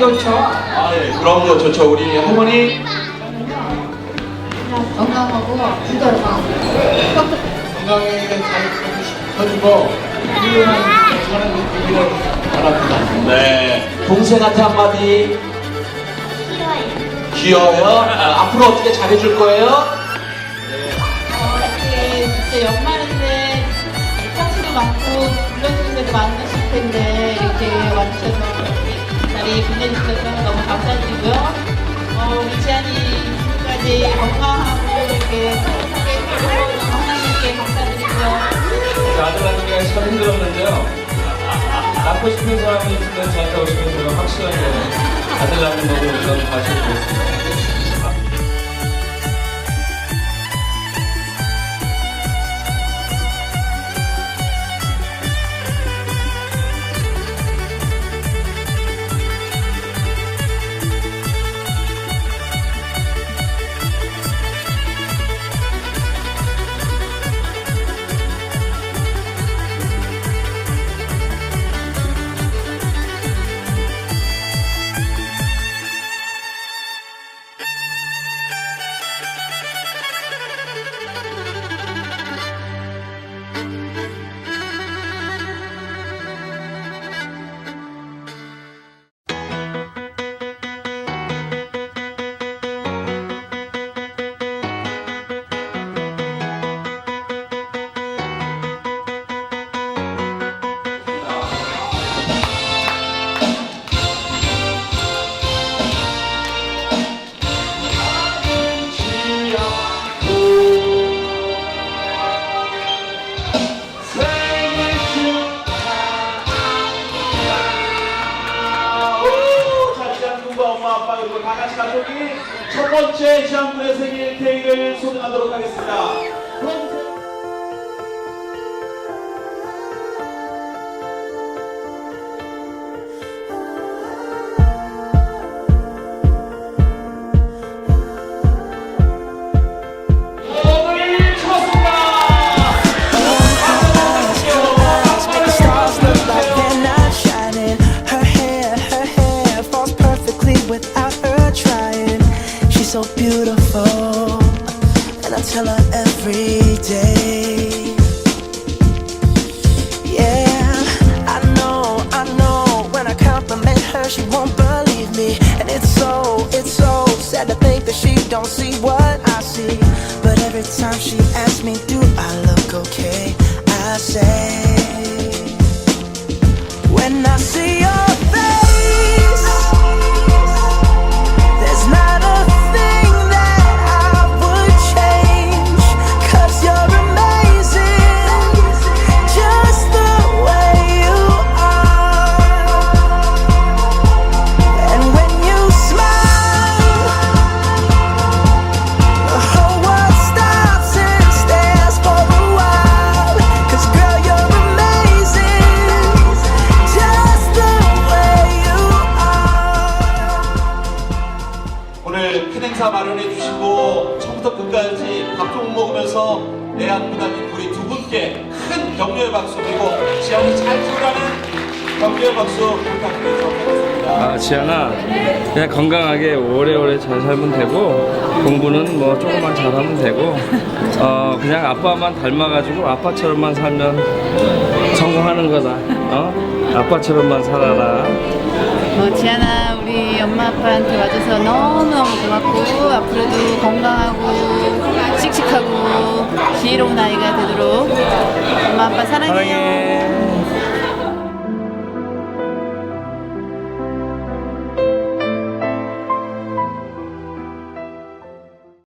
아, 예. 그럼요. 좋죠. 우리 할머니. 건강하고 부자로 건강하게 잘 커지고 훌륭한 사람이 되기를 바랍니다. 네. 동생한테 한마디. 귀여워요. 아, 앞으로 어떻게 잘해줄 거예요? 이렇게 진짜 연말인데 파티도 많고 불러주는 데도 많으실 텐데 이렇게 자리 빛내주셔서 너무 감사드리고요. 어, 우리 지안이 지금까지 건강하고 이렇게 행복하게 살고 하나님께 감사드리고요. 아들 낳기가 참 힘들었는데요. 낳고 싶은 사람이 있으면 저한테 오시면 제가 확실하게 아들 낳는 법을 우선 보겠습니다. 지안군과 엄마, 아빠, 그리고 다 같이 가족이 첫 번째 지안군의 생일 케이크를 소등하도록 하겠습니다. 그 not trying. She's so beautiful, and I tell her every day. Yeah, I know, I know. When I compliment her, she won't believe me, and it's so, it's so sad to think that she don't see what 먹으면서 애안무다님 우리 두 분께 큰 격려의 박수 그리고 지안이 잘 키우라는 격려의 박수 부탁드리도록 하겠습니다. 아, 지안아, 그냥 건강하게 오래오래 잘 살면 되고, 공부는 뭐 조금만 잘하면 되고, 어, 그냥 아빠만 닮아가지고 아빠처럼만 살면 성공하는 거다. 어? 아빠처럼만 살아라. 어, 지안아 우리 엄마 아빠한테 와줘서 너무너무 고맙고 앞으로도 건강하고 씩씩하고 지혜로운 아이가 되도록 엄마 아빠 사랑해요. 사랑해.